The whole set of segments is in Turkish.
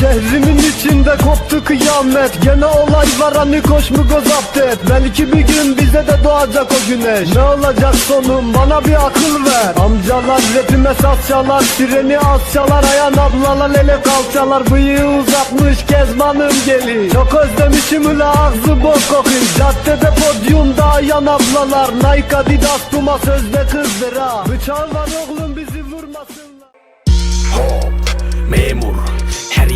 Şehrimin içinde koptu kıyamet. Gene olay var hani koş mu göz et? Belki bir gün bize de doğacak o güneş. Ne olacak sonum? Bana bir akıl ver. Amcalar rapime saz çalar Treni az çalar. Ayan ablalar ele kalçalar. Bıyığı uzatmış kezmanım geli Çok özlemişim ula ağzı bok kokuyor Caddede podyumda ayan ablalar. Nike Adidas Puma sözde kızdıra Bıçağı var oğlum bizi vurmasınlar. Hop memur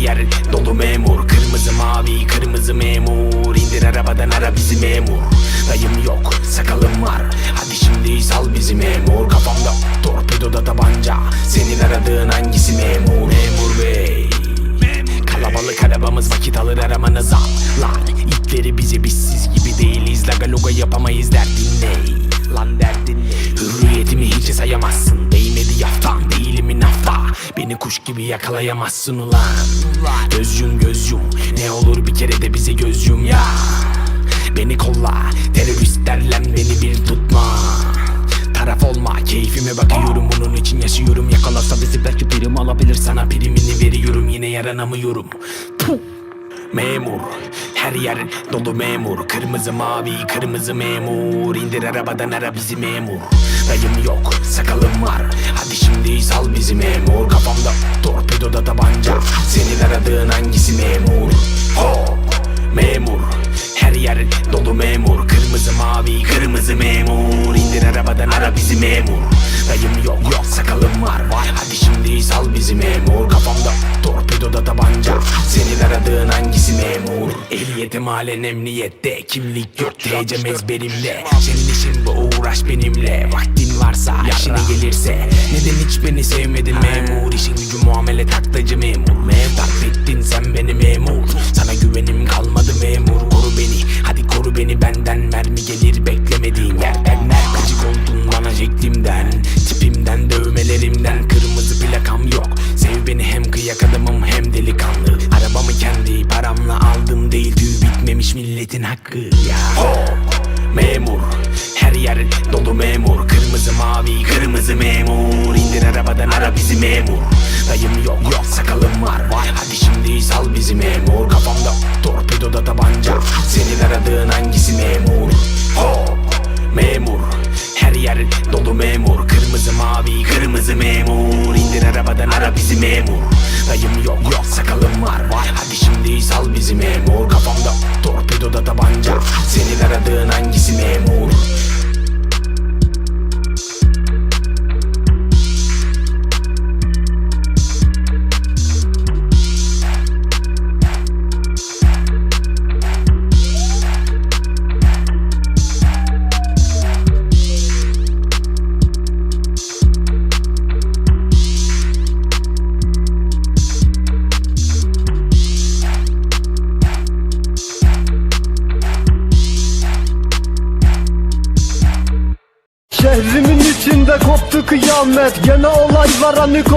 her yer. Dolu memur Kırmızı mavi kırmızı memur. İndir arabadan ara bizi memur. Dayım yok sakalım var. Hadi şimdi sal bizi memur. Kafamda torpidoda tabanca. Senin aradığın hangisi memur? Memur bey. Kalabalık arabamız vakit alır aramanıza Lan itleri bizi bizsiz gibi değiliz. Laga luga yapamayız derdin ne? Lan derdin ne? Hürriyetimi hiç sayamazsın Değmedi yaftan değilimin hafta Beni kuş gibi yakalayamazsın ulan. Göz yum göz yum Ne olur bir kere de bize göz yum ya Beni kolla. Teröristlerle beni bir tutma. Taraf olma. Keyfime bakıyorum. Bunun için yaşıyorum. Yakalasa bizi belki prim alabilir. Sana primini veriyorum. Yine yaranamıyorum. Memur. Her yer dolu memur. Kırmızı mavi kırmızı memur. İndir arabadan ara bizi memur. Dayım yok. Sakalım Ehliyetim halen emniyette Kimlik yok TC'm ezberimde işin bu uğraş benimle Vaktin varsa yaşına gelirse. Neden hiç beni sevmedin memur? İşin gücü muamele taklacı memur. Memur darp ettin sen beni memur. Sana güvenim kalmadı memur. Koru beni hadi koru beni. Benden Mermi gelir beklemediğin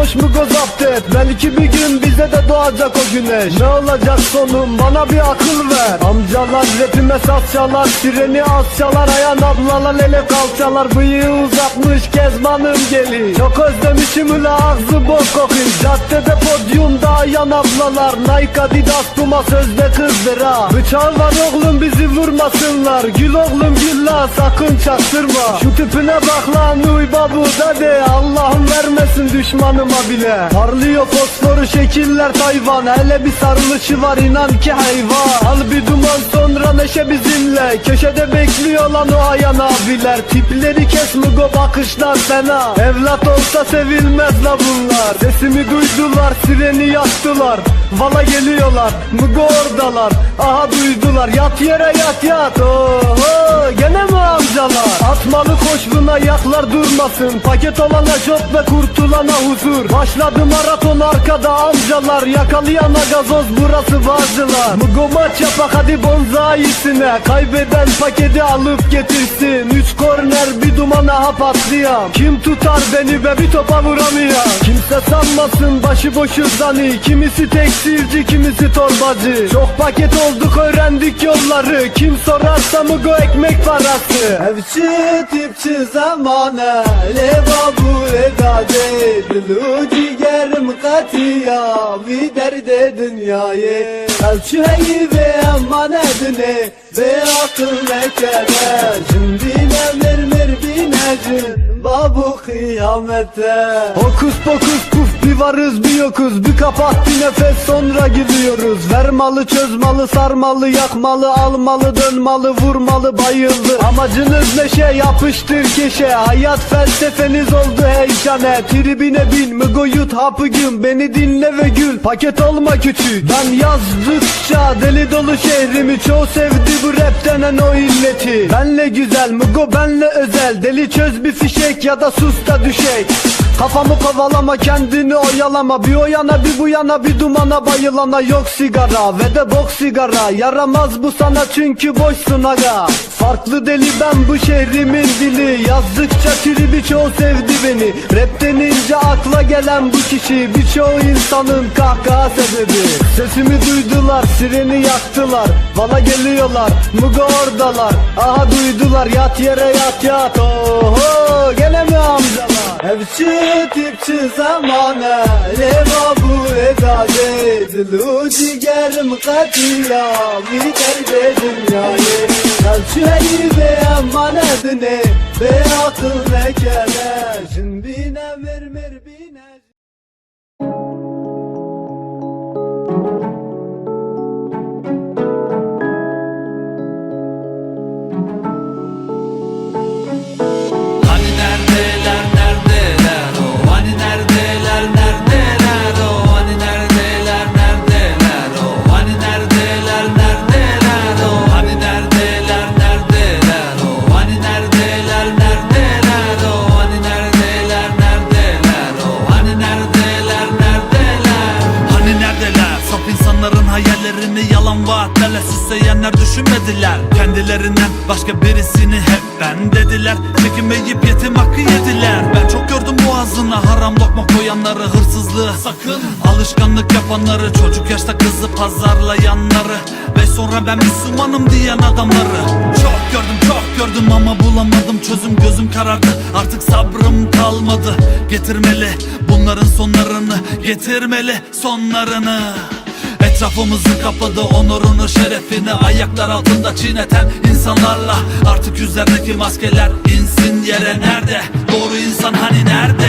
koş mu göz et Belki bir gün bize de doğacak o güneş. Ne olacak sonum bana bir akıl ver. Amcalar rapime saz çalar Treni az çalar Ayan ablalar ele kalçalar. Bıyığı uzatmış kezmanım geli Çok özlemişim ula ağzı bok kokuyor. Caddede podyumda ayan ablalar. Nike Adidas Puma sözde kızdıra Bıçağı var oğlum bizi vurmasınlar. Gül oğlum gül la sakın çaktırma. Şu tipine bak lan uy babu dede. Allah'ım vermesin düşmanıma bile. Parlıyor fosforu şekiller Tayvan. Hele bir sarılışı var inan ki hayvan. Al bir duman sonra neşe bizimle. Köşede bekliyor lan o ayan abiler. Tipleri kes mugo bakışlar fena. Evlat olsa sevilmez la bunlar. Sesimi duydular sireni yaktılar. Vala geliyorlar mugo oradalar? Aha duydular yat yere yat yat. Oho gene mi amcalar? Atmalı koş buna yaklar durmasın. Paket olana job ve kurtulana huzur. Başladı maraton arkada amcalar. Yakalayana gazoz burası vazılar. Mugo maç yapak hadi bonzayisine Kaybeden paketi alıp getirsin. Üç korner bir dumana hap atlayan. Kim tutar beni be bir topa vuramıyor. Kimse sanmasın başıboşu zani. Kimisi tekstilci kimisi torbacı. Çok paket olduk öğrendik yolları. Kim sorarsa Mugo ekmek parası. Evçi tipçi zamane babu edade Dilu cigerim katiya. Vi derde dünyayı El şu heyi ve emanetine Ve akıl mekede Şimdi ne mermer binecin Babu kıyamete. Hokus pokus puf bir varız bir yokuz. Bir kapat bir nefes sonra gidiyoruz. Ver malı çöz malı sarmalı yakmalı Almalı dönmalı vurmalı bayıldı. Amacınız neşe yapıştır keşe. Hayat felsefeniz oldu heyşane Tribine bin mıgo yut hapı gün Beni dinle ve gül. Paket olma küçük. Ben yazdıkça deli dolu şehrimi Çoğu sevdi bu rap denen o illeti. Benle güzel mıgo benle özel. Deli çöz bir fişek ya da sus da düşek. Kafamı kovalama kendini oyalama. Bir o yana bir bu yana bir dumana bayılana. Yok sigara ve de bok sigara. Yaramaz bu sana çünkü boşsun aga Farklı deli ben bu şehrimin dili. Yazdıkça tribi çoğu sevdi beni. Rap denince akla gelen bu kişi Birçoğu insanın kahkaha sebebi. Sesimi duydular sireni yaktılar. Bana geliyorlar mugo oradalar? Aha duydular yat yere yat yat. Oho gene amcalar Hepsi tipçi zamane Leva bu edade Dilu cigerim katiya Bir derde dünyayı heyi ve emanetine Ve akıl mekele Şimdi ne mermer bine düşünmediler Kendilerinden başka birisini hep ben dediler. Çekinmeyip yetim hakkı yediler. Ben çok gördüm boğazına haram lokma koyanları Hırsızlığı. Sakın. Alışkanlık yapanları Çocuk yaşta kızı pazarlayanları. Ve sonra ben Müslümanım diyen adamları. Çok gördüm çok gördüm ama bulamadım. Çözüm Gözüm karardı. Artık sabrım kalmadı. Getirmeli. Bunların sonlarını Getirmeli. Sonlarını Etrafımızı kapadı onurunu şerefini Ayaklar altında çiğneten insanlarla. Artık yüzlerdeki maskeler insin yere. Nerede? Doğru insan hani nerede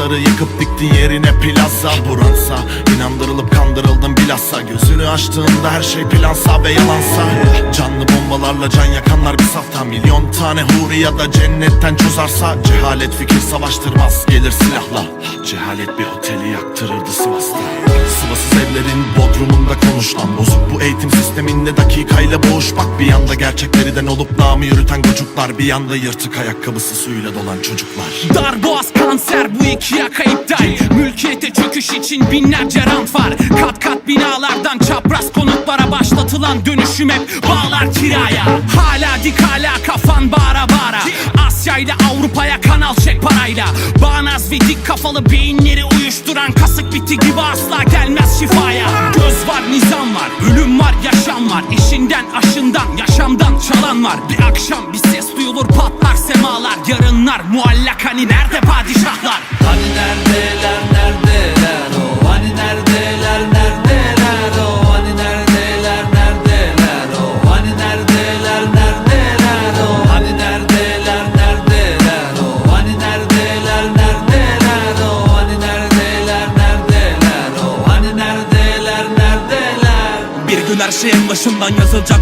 varoşları yıkıp diktin yerine plaza Buransa inandırılıp kandırıldım bilhassa. Gözünü açtığında her şey plansa ve yalansa. Canlı bombalarla can yakanlar bir safta. Milyon tane huri ya da cennetten çözarsa Cehalet fikir savaştırmaz gelir silahla. Cehalet bir oteli yaktırırdı Sivas'ta Sıvasız evlerin bodrumunda konuşulan Bozuk bu eğitim sisteminde dakikayla boğuşmak Bir yanda gerçeklerden olup namı yürüten çocuklar Bir yanda yırtık ayakkabısı suyuyla dolan çocuklar. Darboğaz kanser bu iki yaka iptal. Mülkiyete çöküş için binlerce rant var. Kat kat binalardan çapraz konutlara başlatılan dönüşüm hep bağlar kiraya. Hala dik hala kafan bağıra bağıra. Asya ile Avrupa'ya kanal çek parayla. Bağnaz ve dik kafalı beyinleri uyuşturan Kasık biti gibi asla gelmez şifaya. Göz var nizam var ölüm var yaşam var. İşinden aşından yaşamdan çalan var. Bir akşam bir ses duyulur patlar semalar. Yarınlar muallak hani nerede padişahlar? Hani neredeler neredeler o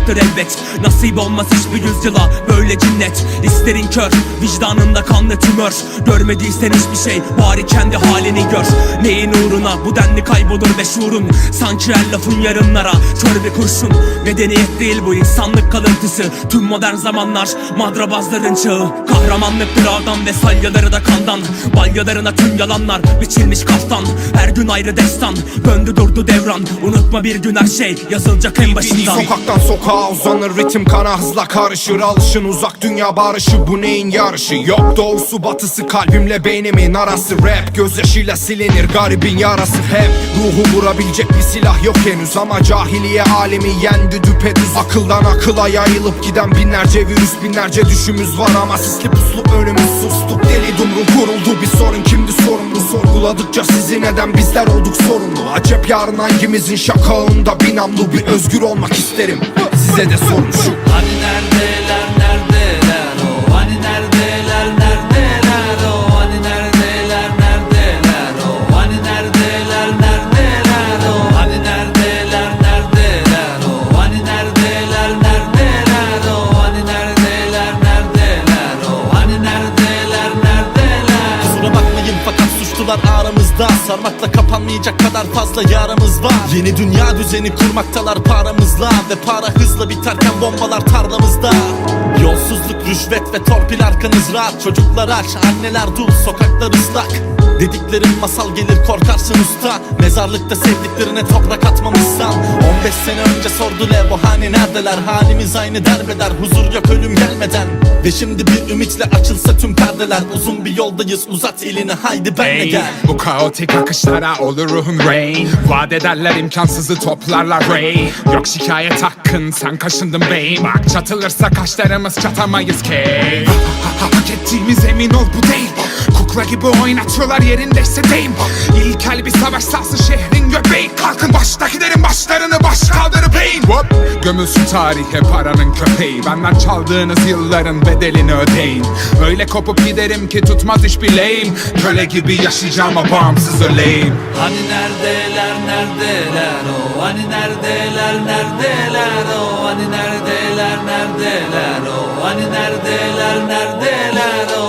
yazılacaktır elbet. Nasip olmaz hiçbir yüzyıla böyle cinnet. İsterin kör vicdanında kanlı tümör. Görmediysen hiçbir şey bari kendi halini gör. Neyin uğruna bu denli kaybolur ve şuurun. Sanki her lafın yarınlara kör bir kurşun. Medeniyet değil bu insanlık kalıntısı. Tüm modern zamanlar madrabazların çağı. Kahramanlık bir adam ve salyaları da kandan. Balyalarına tüm yalanlar biçilmiş kaftan. Her gün ayrı destan döndü durdu devran. Unutma bir gün her şey yazılacak en başından. Sokaktan sokağa uzanır ritim kana hızla karışır Alışın uzak dünya barışı. Bu neyin yarışı? Yok doğusu batısı kalbimle beynimin arası. Rap gözyaşıyla silinir garibin yarası. Hep Ruhu vurabilecek bir silah yok henüz Ama cahiliye alemi yendi düpedüz. Akıldan akıla yayılıp giden binlerce virüs Binlerce düşümüz var ama sisli puslu önümüz sustuk. Deli dumrul kuruldu bir sorun kimdi sorumlu? Sorguladıkça sizi neden bizler olduk sorumlu? Acep yarın hangimizin şakağında binamlı Bir özgür olmak isterim size de sorun şu Hani neredeler neredeler o? Hani neredeler neredeler o? Hani neredeler neredeler o? Hani neredeler neredeler o? Hani neredeler neredeler o? Hani neredeler neredeler o? Hani neredeler neredeler o? Hani neredeler neredeler? Kusura bakmayın fakat suçlular aramızda. Sarmakla kapanmayacak kadar fazla yaramız var. Yeni dünya düzeni kurmaktalar paramızla Ve para hızla biterken bombalar tarlamızda. Yolsuzluk, rüşvet ve torpil arkanız rahat. Çocuklar aç, anneler dul, sokaklar ıslak Dediklerim masal gelir korkarsın usta Mezarlıkta sevdiklerine toprak atmamışsan. 15 sene önce sordu Levo hani neredeler? Halimiz aynı derbeder huzur yok ölüm gelmeden. Ve şimdi bir ümitle açılsa tüm perdeler. Uzun bir yoldayız uzat elini haydi benle Hey, gel. bu kaotik akışlara olur ruhun rain Vaat ederler imkansızı toplarlar ray. Yok şikayet hakkın sen kaşındın beyin Bak çatılırsa kaşlarımız çatamayız ki Hak ettiğimiz emin ol bu değil Kukla gibi oynatıyorlar yerindeyse deyim. İlkel bir savaş sahası şehrin göbeği. Kalkın baştakilerin başlarını baş kaldırıp eğin. Gömülsün tarihe paranın köpeği. Benden çaldığınız yılların bedelini ödeyin. Öyle kopup giderim ki tutmaz hiç bileyim Köle gibi yaşayacağım ama bağımsız öleyim. Hani neredeler neredeler? O Hani neredeler neredeler? O Hani neredeler neredeler? O Hani neredeler neredeler? O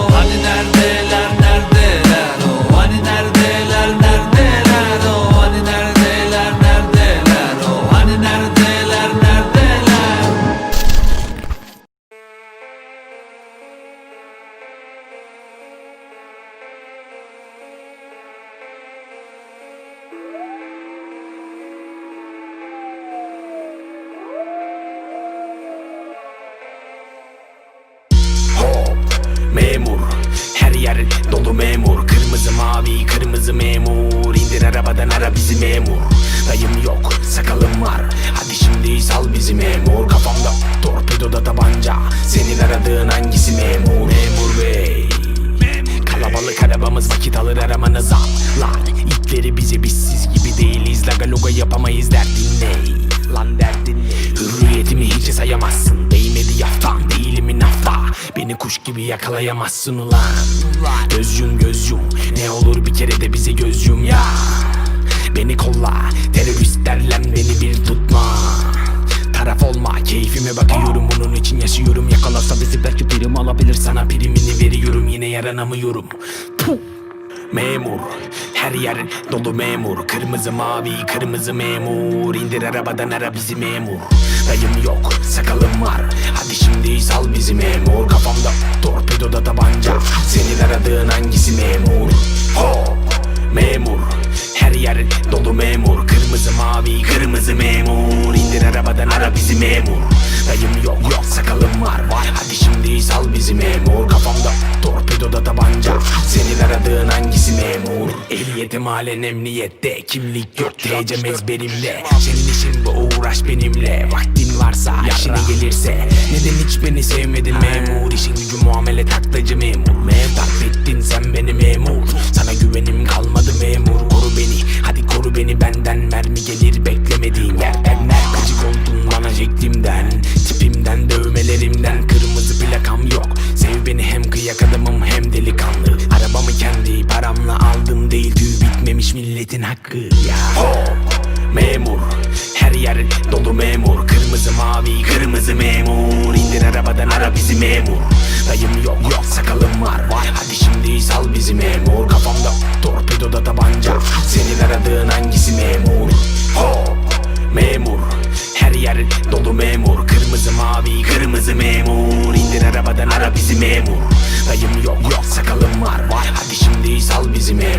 gibi yakalayamazsın ulan? Göz yum göz yum Ne olur bir kere de bize göz yum ya Beni kolla Teröristlerle beni bir tutma. Taraf olma keyfime bakıyorum. Bunun için yaşıyorum. Yakalasa bizi belki prim alabilir. Sana primini veriyorum. Yine yaranamıyorum. Puh. Memur her yer dolu memur. Kırmızı mavi kırmızı memur. İndir arabadan ara bizi memur. Dayım yok sakalım var. Hadi şimdi sal bizi memur. Kafamda torpidoda tabanca. Senin aradığın hangisi memur? Hop memur. Her yer dolu memur. Kırmızı mavi kırmızı memur. İndir arabadan ara bizi memur. Dayım yok yok sakalım var. Hadi şimdi sal bizi memur. Kafamda torpidoda tabanca. Senin aradığın hangisi memur? Ehliyetim halen emniyette Kimlik yok. TC'm ezberimde Senin işin bu uğraş benimle. Vaktin varsa işine gelirse. Neden hiç beni sevmedin memur? İşin gücü muamele taklacı memur. Memur darp ettin sen beni memur. Sana güvenim kalmadı şimdi sal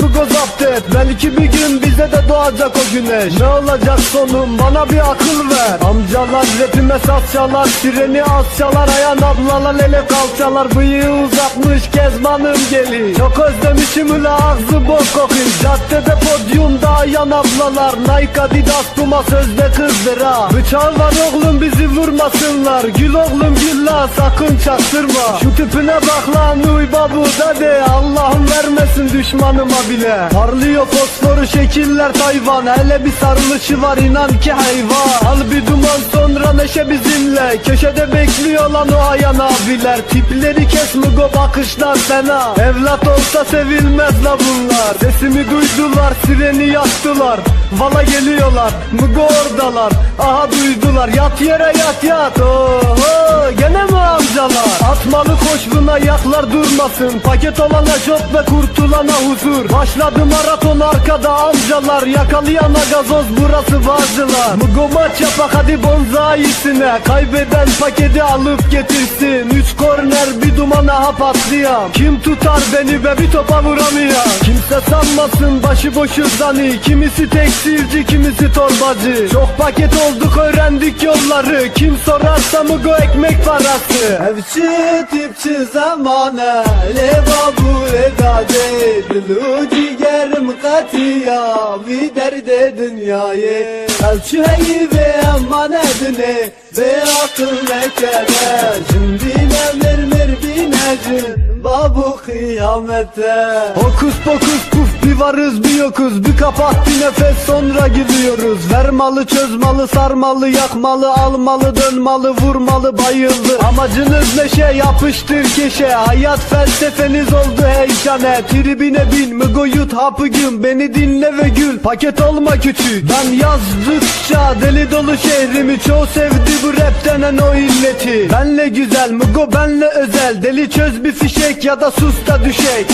hani koş mu et Belki bir gün bize de doğacak o güneş. Ne olacak sonum bana bir akıl ver. Amcalar rapime saz çalar Treni az çalar Ayan ablalar ele kalçalar Bıyığı uzatmış kezbanım geli Çok özlemişim ula ağzı bok kokun Caddede podyumda ayan ablalar. Nike Adidas Puma sözde kızdıra Bıçağı var oğlum bizi vurmasınlar. Gül oğlum gül la sakın çaktırma. Şu tipine bak lan uy babu dede. Allah'ım vermesin düşmanıma bile Parlıyor fosforu şekiller Tayvan. Hele bir sarılışı var inan ki hayvan. Al bir duman sonra neşe bizimle. Köşede bekliyor lan o ayan abiler. Tipleri kes go bakışlar fena. Evlat olsa sevilmez la bunlar. Sesimi duydular sireni yaktılar. Vala geliyorlar Mugo oradalar? Aha duydular yat yere yat yat. Oho gene mi amcalar? Atmalı koş buna yaklar durmasın. Paket olana job ve kurtulana huzur Başladı maraton arkada amcalar Yakalayana gazoz burası vazılar. Mugo maç yapak hadi bonzayisine Kaybeden paketi alıp getirsin. Üç korner bir dumana hap atlayan. Kim tutar beni be bir topa vuramıyor. Kimse sanmasın başıboşu zani. Kimisi tekstilci kimisi torbacı. Çok paket olduk öğrendik yolları. Kim sorarsa Mugo ekmek parası. Evçi tipçi zamane. Leva bu edade Dilu ciğerim katiya Vi derde dünyayı. Evçi heyi ve emanetini Ve akıl nekede Şimdi ne mermer binecin Babu kıyamete. Hokus pokus puf bir varız bir yokuz Bir kapat bir nefes. Sonra gidiyoruz. Ver malı çöz malı sarmalı yakmalı Almalı dönmalı vurmalı bayıldı. Amacınız neşe yapıştır keşe. Hayat felsefeniz oldu heyşane Tribine bin mıgo yut hapı gün Beni dinle ve gül paket olma küçük. Ben yazdıkça deli dolu şehrimi Çoğu sevdi bu rap denen o illeti. Benle güzel mıgo benle özel. Deli çöz bir fişek ya da sus da düşek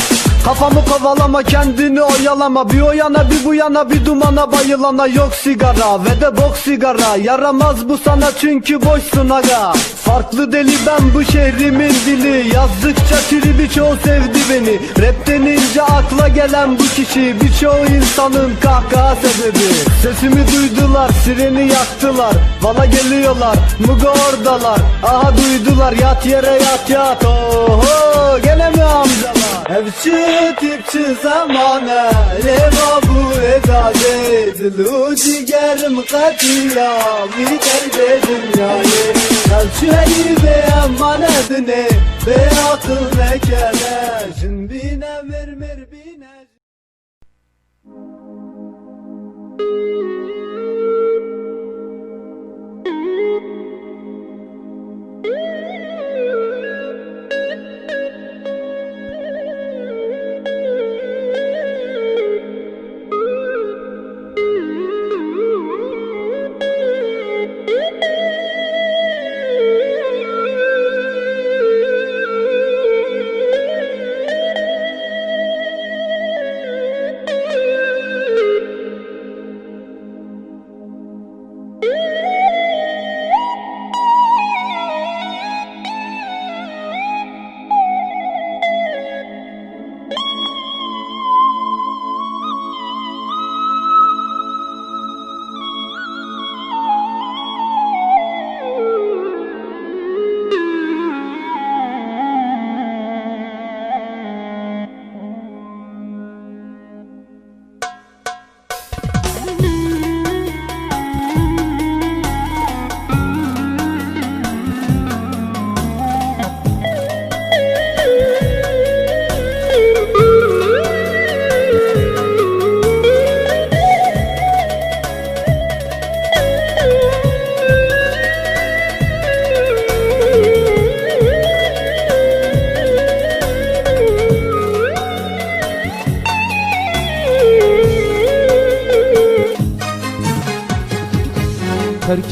Kafamı kovalama kendini oyalama. Bir o yana bir bu yana bir dumana bayılana. Yok sigara ve de bok sigara. Yaramaz bu sana çünkü boşsun aga. Farklı deli ben bu şehrimin dili. Yazdıkça tribi çoğu sevdi beni. Rap denince akla gelen bu kişi Birçoğu insanın kahkaha sebebi. Sesimi duydular sireni yaktılar. Bana geliyorlar Mugo oradalar? Aha duydular yat yere yat yat. Oho gene mi amcalar Evçi tipçi zamane Leva bu edade Dilu cigerim katiya Bir derbe dünyayı Evçi be emanedine Be akıl mekele Jin bine mirmir bine.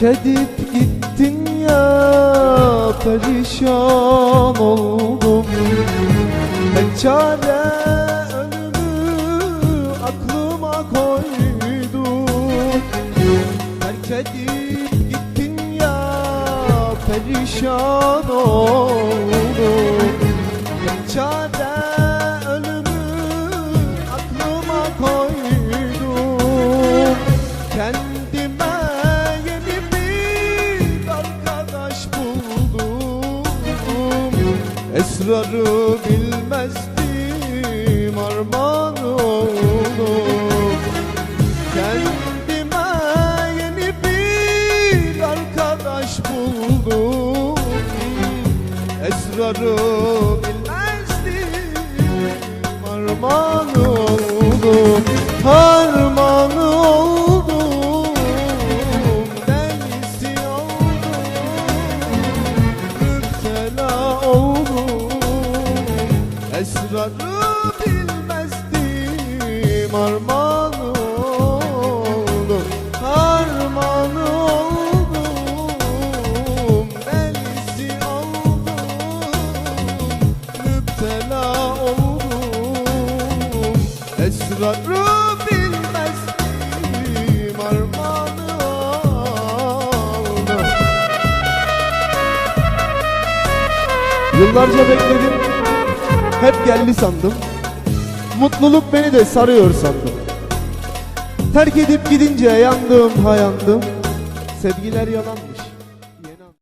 Terk edip gittin ya perişan oldum. Tek çare ölümü aklıma koydum Terk edip gittin ya perişan oldum Esrarı bilmezdim armağan oldum. Kendime yeni bir arkadaş buldum. Esrarı bilmezdim Harman oldum. Harman Esrarı bilmezdim Harman oldum Harman oldum. Delisi oldum Müptela oldum. Esrarı Yıllarca bekledim Hep geldi sandım. Mutluluk beni de sarıyor sandım. Terk edip gidince yandım ha yandım. Sevgiler yalanmış